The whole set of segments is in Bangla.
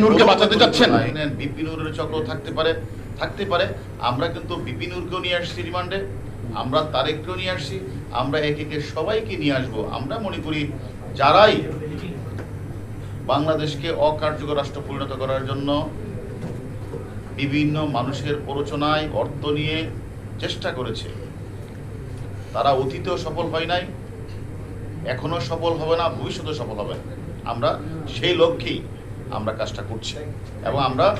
নূরকে বাঁচাতে চাচ্ছেন? বিপিনুরের চক্র থাকতে পারে থাকতে পারে। আমরা কিন্তু বিপিনুরকেও নিয়ে আসছি রিমান্ডে। আমরা তারেককেও নিয়ে আসছি। আমরা একে একে সবাইকে নিয়ে আসব। আমরা মনে করি যারাই বাংলাদেশকে অকার্যকর রাষ্ট্র পরিণত করার জন্য বিভিন্ন মানুষের প্ররোচনায় অর্থ নিয়ে চেষ্টা করেছে তারা অতীতেও সফল হয় নাই এখনও সফল হবে না ভবিষ্যতে সফল হবে আমরা সেই লক্ষ্যেই আমরা কাজটা করছি। এবং আমরা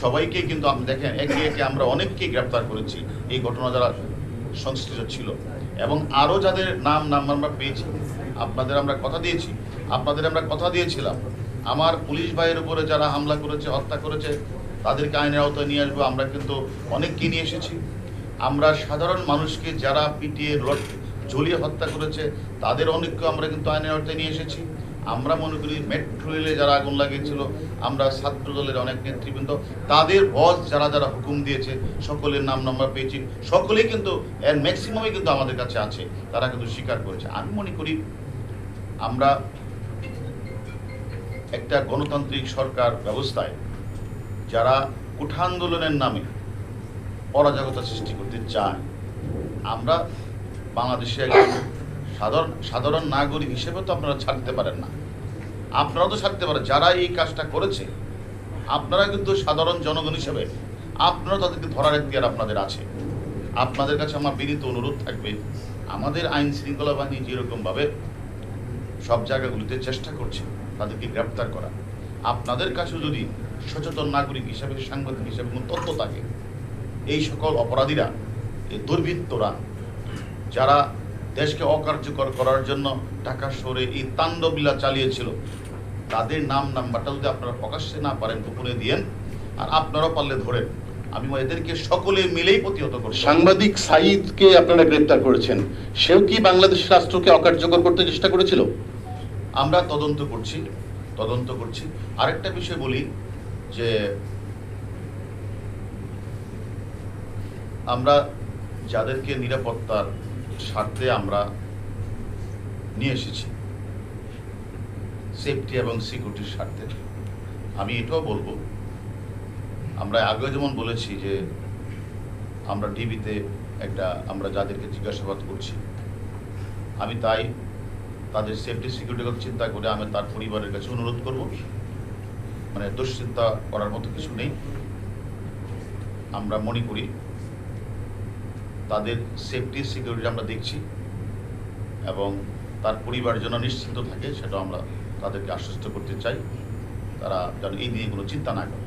সবাইকে কিন্তু আপনি দেখেন, একে একে আমরা অনেককেই গ্রেপ্তার করেছি। এই ঘটনা যারা সংশ্লিষ্ট ছিল। এবং আরও যাদের নাম নাম আমরা পেয়েছি। আপনাদের আমরা কথা দিয়েছি। আপনাদের আমরা কথা দিয়েছিলাম। আমার পুলিশ ভাইয়ের উপরে যারা হামলা করেছে, হত্যা করেছে, তাদেরকে আইনের আওতায় নিয়ে আসব। আমরা কিন্তু অনেককে নিয়ে এসেছি। আমরা সাধারণ মানুষকে যারা পিটিয়ে ঝুলিয়ে হত্যা করেছে, তাদের অনেককে আমরা কিন্তু আইনের আওতায় নিয়ে এসেছি। আমরা মনে করি মেট্রো রেলে যারা আগুন লাগিয়েছিল, আমরা ছাত্র দলের অনেক নেতৃবৃন্দ, তাদের বস যারা যারা হুকুম দিয়েছে, সকলের নাম নাম্বার পেয়েছি। সকলেই কিন্তু, এর ম্যাক্সিমামই কিন্তু আমাদের কাছে আছে, তারা কিন্তু স্বীকার করেছে। আমি মনে করি, আমরা একটা গণতান্ত্রিক সরকার ব্যবস্থায় যারা কুঠা আন্দোলনের নামে অরাজকতা সৃষ্টি করতে চায়, আমরা বাংলাদেশে একজন সাধারণ সাধারণ নাগরিক হিসেবে তো আপনারা ছাড়তে পারেন না। আপনারা তো ছাড়তে পারেন, যারা এই কাজটা করেছে, আপনারা কিন্তু সাধারণ জনগণ হিসেবে, আপনারা তাদেরকে ধরার এখতিয়ার আপনাদের আছে। আপনাদের কাছে আমার বিনীত অনুরোধ থাকবে, আমাদের আইন শৃঙ্খলা বাহিনী যেরকমভাবে সব জায়গাগুলিতে চেষ্টা করছে, তাদেরকে গ্রেপ্তার করা। আপনাদের কাছে যদি সচেতন নাগরিক হিসাবে, সাংবাদিক হিসাবে কোনো তথ্য থাকে, এই সকল অপরাধীরা, এই দুর্বৃত্তরা, যারা দেশকে অকার্যকর করার জন্য ঢাকা শহরে এই তাণ্ডবলীলা চালিয়েছিল। তাদের নাম নাম্বারটা যদি আপনারা প্রকাশ্যে না পারেন গোপনে দিয়েন। আর আপনারাও পারলে ধরেন আমি এদেরকে সকলে মিলেই প্রতিহত করছি সাংবাদিক সাইদকে আপনারা গ্রেপ্তার করেছেন। সেও কি বাংলাদেশ রাষ্ট্রকে অকার্যকর করতে চেষ্টা করেছিল? আমরা তদন্ত করছি তদন্ত করছি। আরেকটা বিষয় বলি যে আমরা যাদেরকে নিরাপত্তার স্বার্থে আমরা নিয়ে এসেছি। সেফটি এবং সিকিউরিটির স্বার্থে। আমি এটাও বলব, আমরা আগে যেমন বলেছি যে আমরা টিভিতে একটা আমরা যাদেরকে জিজ্ঞাসাবাদ করছি, আমি তাই তাদের সেফটি সিকিউরিটির কথা চিন্তা করে আমি তার পরিবারের কাছে অনুরোধ করব মানে দুশ্চিন্তা করার মতো কিছু নেই। আমরা মনে করি তাদের সেফটি সিকিউরিটি আমরা দেখছি এবং তার পরিবার যেন নিশ্চিন্ত থাকে সেটা আমরা তাদেরকে আশ্বস্ত করতে চাই। তারা যেন এই নিয়ে কোনো চিন্তা না করে।